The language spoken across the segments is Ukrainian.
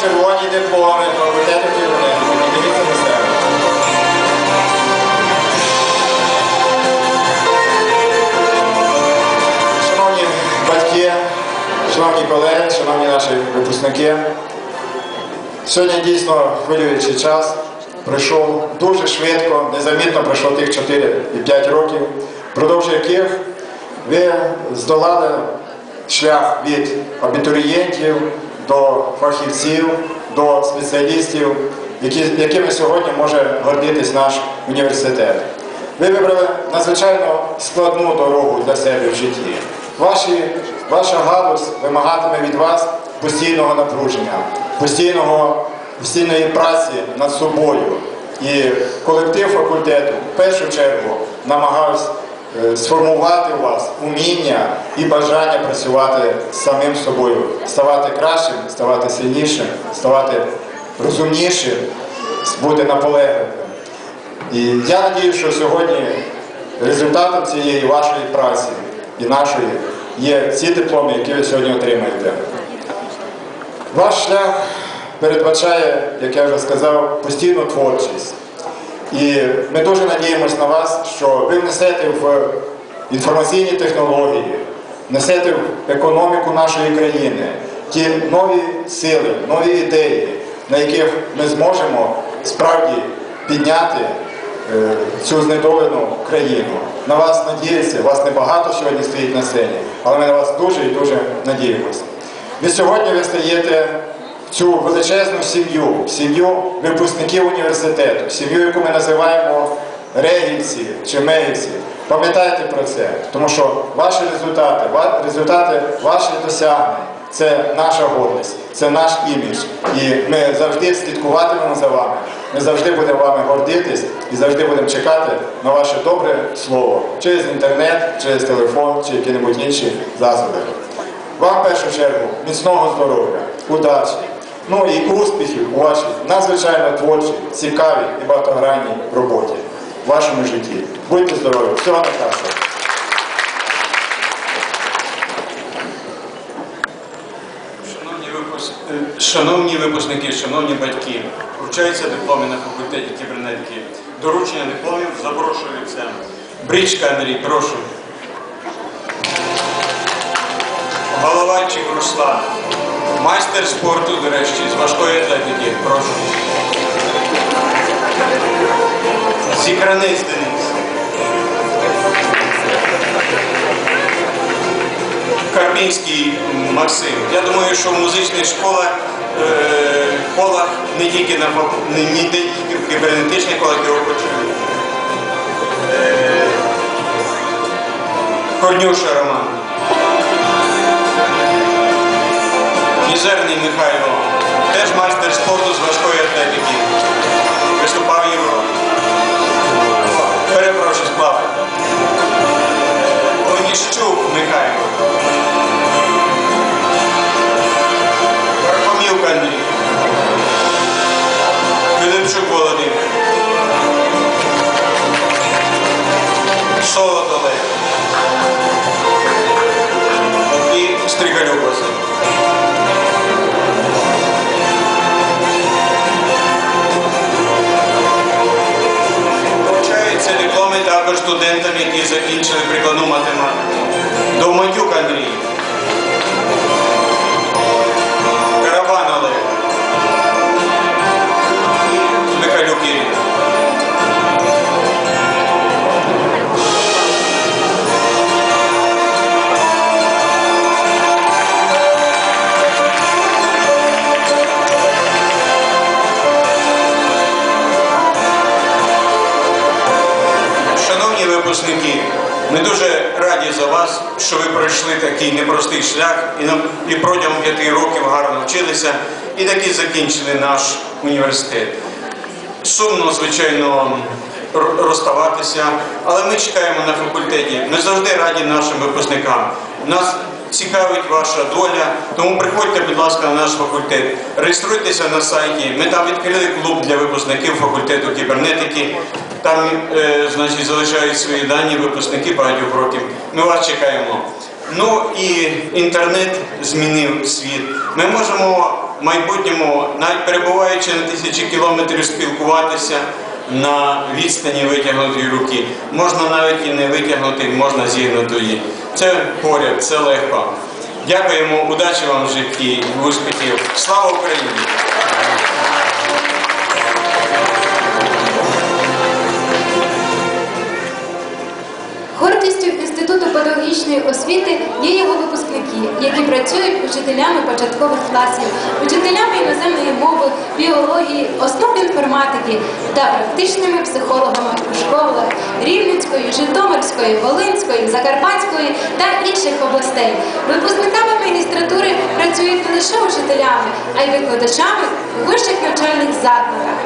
червоні дебори, до теплі рунети. Дивіться на себе. Шановні батьки, шановні колеги, шановні наші випускники. Сьогодні дійсно хвилюючий час. Прийшов дуже швидко, незамітно пройшло тих 4-5 років, впродовж яких ви здолали шлях від абітурієнтів до фахівців, до спеціалістів, які, якими сьогодні може гордитись наш університет. Ви вибрали надзвичайно складну дорогу для себе в житті. Ваші, ваша галузь вимагатиме від вас постійного напруження, постійного, постійної праці над собою. І колектив факультету в першу чергу намагався сформувати у вас уміння і бажання працювати самим собою, ставати кращим, ставати сильнішим, ставати розумнішим, бути наполегливим. І я надію, що сьогодні результатом цієї вашої праці і нашої є ці дипломи, які ви сьогодні отримаєте. Ваш шлях передбачає, як я вже сказав, постійну творчість. І ми дуже надіємося на вас, що ви внесете в інформаційні технології, внесете в економіку нашої країни ті нові сили, нові ідеї, на яких ми зможемо справді підняти е, цю знедолену країну. На вас надіюся, вас небагато сьогодні стоїть на сцені, але ми на вас дуже і дуже надіємося. Ви сьогодні ви стаєте цю величезну сім'ю, сім'ю випускників університету, сім'ю, яку ми називаємо регівці чи мегівці. Пам'ятайте про це, тому що ваші результати, результати ваших досягнень це наша гордість, це наш імідж. І ми завжди слідкуватимемо за вами. Ми завжди будемо вами гордитись і завжди будемо чекати на ваше добре слово через інтернет, через телефон чи які-небудь інші засоби. Вам в першу чергу міцного здоров'я, удачі, ну і успіхів у вашій надзвичайно творчій, цікавій і багатогранній роботі в вашому житті. Будьте здорові, всього найкращого. Шановні, е, випускники, шановні батьки, вручаються дипломи на факультеті кібернетики. Доручення дипломів запрошується. Бричка Андрій, прошу. Головайчик Руслан. Майстер спорту, до речі, з важкої атлетики, прошу. Зікранець Денис. Карпінський Максим. Я думаю, що в музичних школах, е, не тільки на не, не тільки в кібернетичних колах його почують. Е, Корнюша Роман. Мізерний Михайло. Теж майстер спорту з важкої атлетики. Виступав Європі. Перепрошую, сплав. Оніщук Михайло. Пархомілка Андрій. Филипчук Володимир. Солод Олег. І Стригалюк Василь. Студентам, які закінчили прикладну математику. Довматюк Андрій. Випускники, ми дуже раді за вас, що ви пройшли такий непростий шлях і, протягом п'яти років гарно вчилися і таки закінчили наш університет. Сумно, звичайно, розставатися, але ми чекаємо на факультеті. Ми завжди раді нашим випускникам. Нас цікавить ваша доля, тому приходьте, будь ласка, на наш факультет. Реєструйтеся на сайті. Ми там відкрили клуб для випускників факультету кібернетики. Там, е, значить, залишають свої дані випускники багатьох років. Ми вас чекаємо. Ну і інтернет змінив світ. Ми можемо в майбутньому, навіть перебуваючи на тисячі кілометрів, спілкуватися на відстані витягнутої руки. Можна навіть і не витягнути, можна зігнути її. Це поряд, це легко. Дякуємо, удачі вам в житті успіхів. Слава Україні! Освіти які працюють учителями початкових класів, учителями іноземної мови, біології, основ інформатики та практичними психологами у школах Рівненської, Житомирської, Волинської, Закарпатської та інших областей. Випускниками магістратури працюють не лише учителями, а й викладачами у вищих навчальних закладах.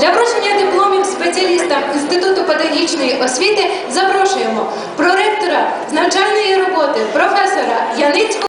Для вручення дипломів спеціалістам Інституту педагогічної освіти запрошуємо проректора з навчальної роботи професора Яницького.